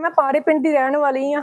ਮੈਂ ਪਾਰੇ ਪਿੰਡ ਦੀ ਰਹਿਣ ਵਾਲੀ ਆ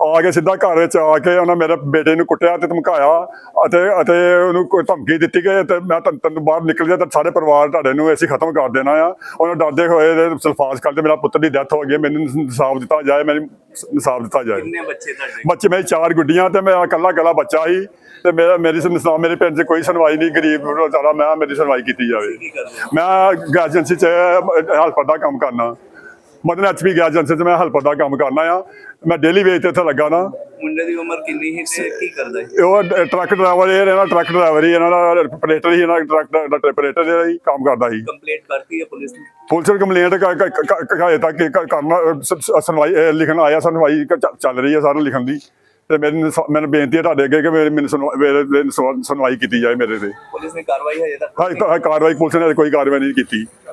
ਆ ਕੇ ਸਿੱਧਾ ਘਰ ਵਿੱਚ ਆ ਕੇ ਉਹਨਾਂ ਮੇਰੇ ਬੇਟੇ ਨੂੰ ਕੁੱਟਿਆ ਤੇ ਧਮਕਾਇਆ ਅਤੇ ਅਤੇ ਉਹਨੂੰ ਕੋਈ ਧਮਕੀ ਦਿੱਤੀ ਕਿ ਤੇ ਮੈਂ ਤੈਨੂੰ ਤੈਨੂੰ ਬਾਹਰ ਨਿਕਲ ਜਾ ਤਾਂ ਸਾਰੇ ਪਰਿਵਾਰ ਤੁਹਾਡੇ ਨੂੰ ਅਸੀਂ ਖਤਮ ਕਰ ਦੇਣਾ ਆ। ਉਹਨਾਂ ਡਰਦੇ ਹੋਏ ਸਲਫਾਸ ਕਰਦੇ ਮੇਰਾ ਪੁੱਤਰ ਦੀ ਡੈਥ ਹੋ ਗਈ ਮੈਨੂੰ ਇਨਸਾਫ ਦਿੱਤਾ ਜਾਏ ਮੈਨੂੰ ਇਨਸਾਫ ਦਿੱਤਾ ਜਾਏ। ਕਿੰਨੇ ਬੱਚੇ ਤੁਹਾਡੇ? ਬੱਚੇ ਮੇਰੇ ਚਾਰ ਗੁੱਡੀਆਂ ਤੇ ਮੈਂ ਇਕੱਲਾ ਇਕੱਲਾ ਬੱਚਾ ਸੀ ਤੇ ਮੇਰਾ ਮੇਰੀ ਸੁਣਵਾ ਮੇਰੇ ਪਿੰਡ 'ਚ ਕੋਈ ਸੁਣਵਾਈ ਨਹੀਂ ਗਰੀਬ ਵਿਚਾਰਾ ਮੈਂ ਮੇਰੀ ਸੁਣਵਾਈ ਕੀਤੀ ਜਾਵੇ? ਮੈਂ ਗੈਸ ਏਜੰਸੀ 'ਚ ਹੈਲਪਰ ਦਾ ਕੰਮ ਕਰਨਾ। ਮਦਨ ਐਚਪੀ ਗੈਸ ਏਜੰਸੀ 'ਚ ਮੈਂ ਹੈਲਪਰ ਦਾ ਕੰਮ ਕਰਨਾ ਆ। ਮੈਂ ਡੇਲੀ ਵੇਜ ਤੇ ਇੱਥੇ ਲੱਗਾ ਨਾ। ਮੁੰਡੇ ਦੀ ਉਮਰ ਕਿੰਨੀ ਸੀ ਤੇ ਕੀ ਕਰਦਾ ਹੈ ਉਹ ਟਰੱਕ ਡਰਾਈਵਰ ਇਹ ਇਹਨਾਂ ਟਰੱਕ ਡਰਾਈਵਰ ਹੀ ਇਹਨਾਂ ਦਾ ਆਪਰੇਟਰ ਹੀ ਇਹਨਾਂ ਦਾ ਟਰੱਕ ਦਾ ਆਪਰੇਟਰ ਜਿਹੜਾ ਹੀ ਕੰਮ ਕਰਦਾ ਸੀ। ਕੰਪਲੀਟ ਕਰਤੀ ਹੈ ਪੁਲਿਸ ਨੇ? ਪੁਲਿਸ ਨੂੰ ਕੰਪਲੇਂਟ ਹਜੇ ਤੱਕ ਕ- ਕਰਨਾ ਸੁਣਵਾਈ ਲਿਖਣ ਆਇਆ ਸੁਣਵਾਈ ਚੱਲ ਰਹੀ ਹੈ ਸਾਰਾ ਲਿਖਣ ਦੀ। ਤੇ ਮੈਨੂੰ ਮੈਨੂੰ ਬੇਨਤੀ ਹੈ ਤੁਹਾਡੇ ਅੱਗੇ ਕਿ ਮੇਰੇ ਮੈਨੂੰ ਮੇਰੇ ਸੁਣਵਾਈ ਕੀਤੀ ਜਾਏ ਮੇਰੇ ਤੇ। ਪੁਲਿਸ ਨੇ ਕਾਰਵਾਈ ਹਜੇ ਤੱਕ ਹਾਂ ਕਾਰਵਾਈ ਪੁਲਿਸ ਨੇ ਕੋਈ ਕਾਰਵਾਈ ਨਹੀਂ ਕੀਤੀ।